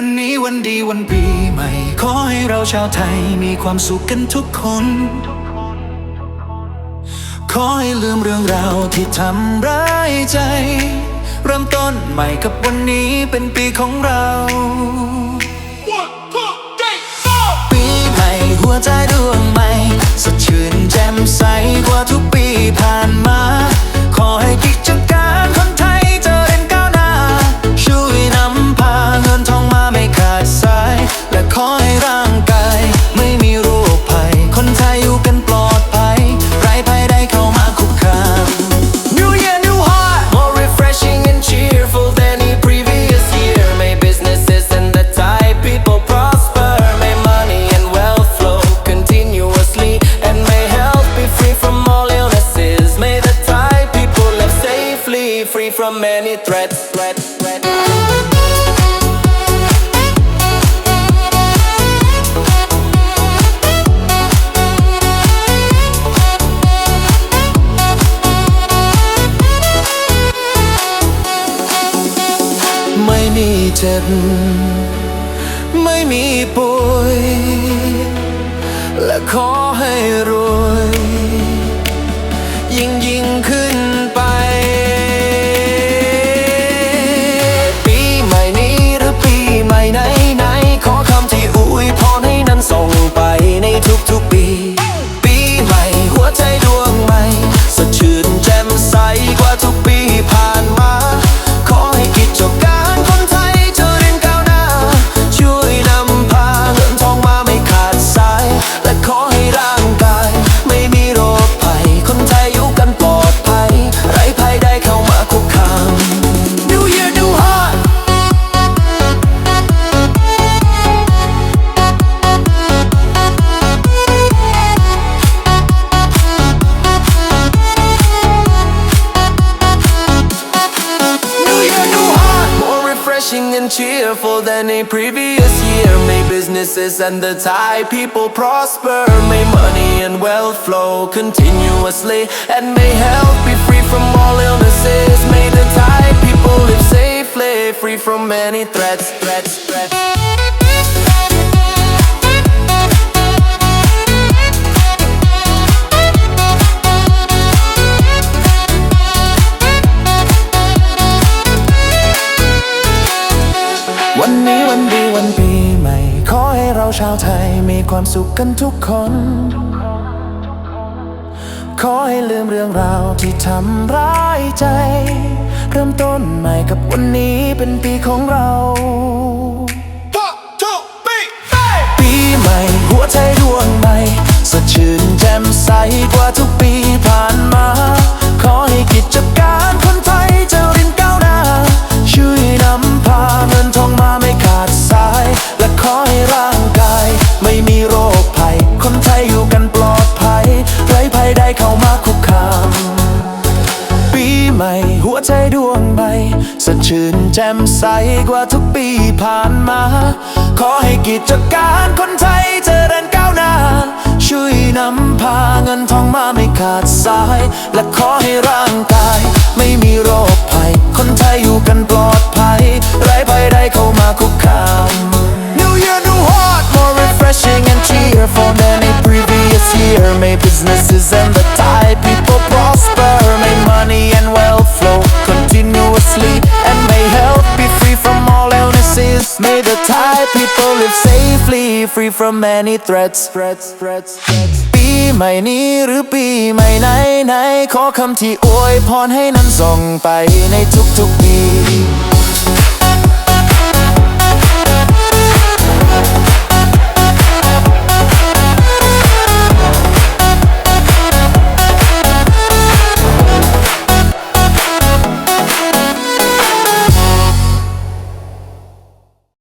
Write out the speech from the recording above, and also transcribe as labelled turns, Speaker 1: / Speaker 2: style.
Speaker 1: วันนี้วันดีวันปีใหม่ ขอให้เราชาวไทยมีความสุขกันทุกคน ขอให้ลืมเรื่องราวที่ทำร้ายใจ เริ่มต้นใหม่กับวันนี้เป็นปีของเรา
Speaker 2: many threats. threats, threats.
Speaker 1: ไม่มีเจ็บไม่มีป่
Speaker 2: cheerful than a previous year. May businesses and the Thai people prosper. May money and wealth flow continuously. And may health be free from all illnesses. May the Thai people live safely, free from any threats, threats, threats.
Speaker 1: ชาวไทยมีความสุขกันทุกคน ขอให้ลืมเรื่องราวที่ทำร้ายใจ เริ่มต้นใหม่กับวันนี้เป็นปีของเราปีใหม่หัวใจดวงใหม่สดชื่นแจ่มใสกว่าทุก วใจดวงใหม่สดชื่นแจ่มใสกว่าทุกปีผ่านมา ขอให้กิจการคนไทยเจริญก้าวหน้า ช่วยนำพาเงินทองมาไม่ขาดสาย และขอให้ร่างกาย May the Thai people live safely Free from many threats threats threats ปีใหม่นี้หรือปีใหม่ไหนไหน ขอคำที่อวยพรให้นั้นส่งไปในทุกๆปี